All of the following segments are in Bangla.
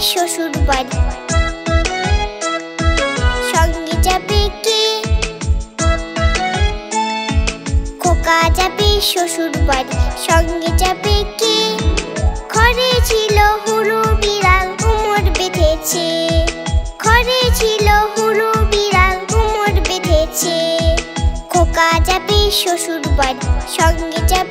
শ্বশুর বাড়ি। সঙ্গে যাবে কে? খোকা যাবে শ্বশুর বাড়ি। সঙ্গে যাবে কে? ঘরে ছিল হুলু বিড়াল কোমর বেঁধেছে। ঘরে ছিল হুলু বিড়াল কোমর বেঁধেছে। খোকা যাবে শ্বশুর বাড়ি। সঙ্গে যাবে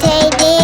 take it.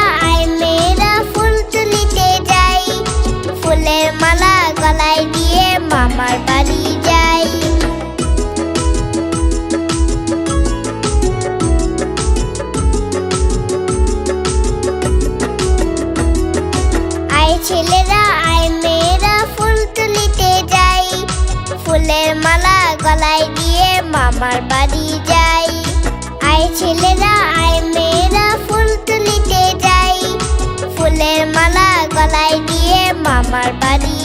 বাড়ি যাই। ছেলেরা মেয়েরা, ফুল তুলিতে যাই। ফুলের মালা গলায় দিয়ে মামার বাড়ি যাই। মেয়েরা, ফুল ফুলের মালা দিয়ে মামার বাড়ি